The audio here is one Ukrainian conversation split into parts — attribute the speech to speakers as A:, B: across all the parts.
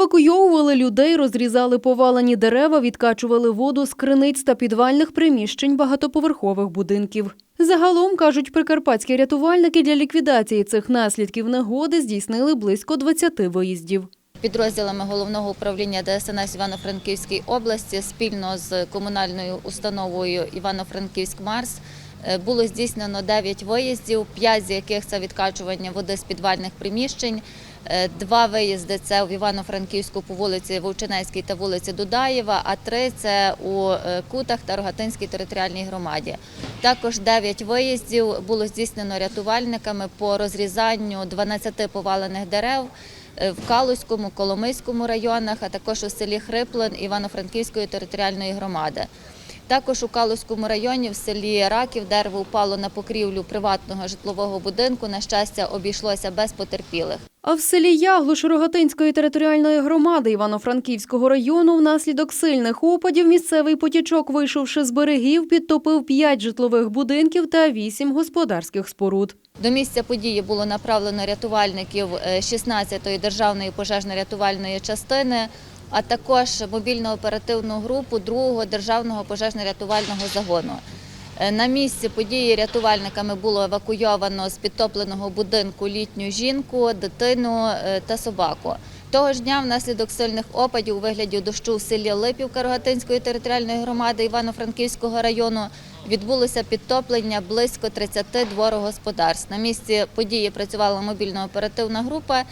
A: Евакуйовували людей, розрізали повалені дерева, відкачували воду з криниць та підвальних приміщень багатоповерхових будинків. Загалом, кажуть прикарпатські рятувальники, для ліквідації цих наслідків негоди здійснили близько 20 виїздів.
B: Підрозділами головного управління ДСНС Івано-Франківській області спільно з комунальною установою Івано-Франківськ Марс було здійснено 9 виїздів, 5 з яких це відкачування води з підвальних приміщень. е, Два виїзди це в Івано-Франківську по вулиці Вовчинецькій та вулиці Дудаєва, а три це у е, Кутах та Рогатинській територіальній громаді. Також 9 виїздів було здійснено рятувальниками по розрізанню 12 повалених дерев е, в Калузькому, Коломийському районах, а також у селі Хриплин Івано-Франківської територіальної громади. Також у Калузькому районі в селі Раків дерево впало на покрівлю приватного житлового будинку. На щастя, обійшлося без потерпілих.
A: А в селі Яглуш Рогатинської територіальної громади Івано-Франківського району внаслідок сильних опадів місцевий потічок, вийшовши з берегів, підтопив 5 житлових будинків та 8 господарських споруд.
B: До місця події було направлено рятувальників е, 16-ї державної пожежно-рятувальної частини, а також мобільно-оперативну групу 2-го державного пожежно-рятувального загону. Е, На місці події рятувальниками було евакуйовано з підтопленого будинку літню жінку, дитину е, та собаку. Того ж дня внаслідок сильних опадів у вигляді дощу в селі Липівка Рогатинської територіальної громади Івано-Франківського району відбулося підтоплення близько 30 дворогосподарств. На місці події працювала мобільно-оперативна група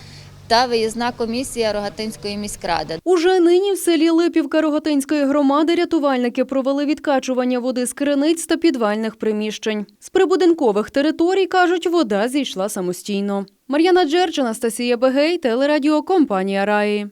B: та виїзна комісія Рогатинської міськради.
A: Уже нині в селі Липівка Рогатинської громади рятувальники провели відкачування води з криниць та підвальних приміщень. З прибудинкових територій, кажуть, вода зійшла самостійно. Мар'яна Джерч, Анастасія Бегей, телерадіокомпанія Раї.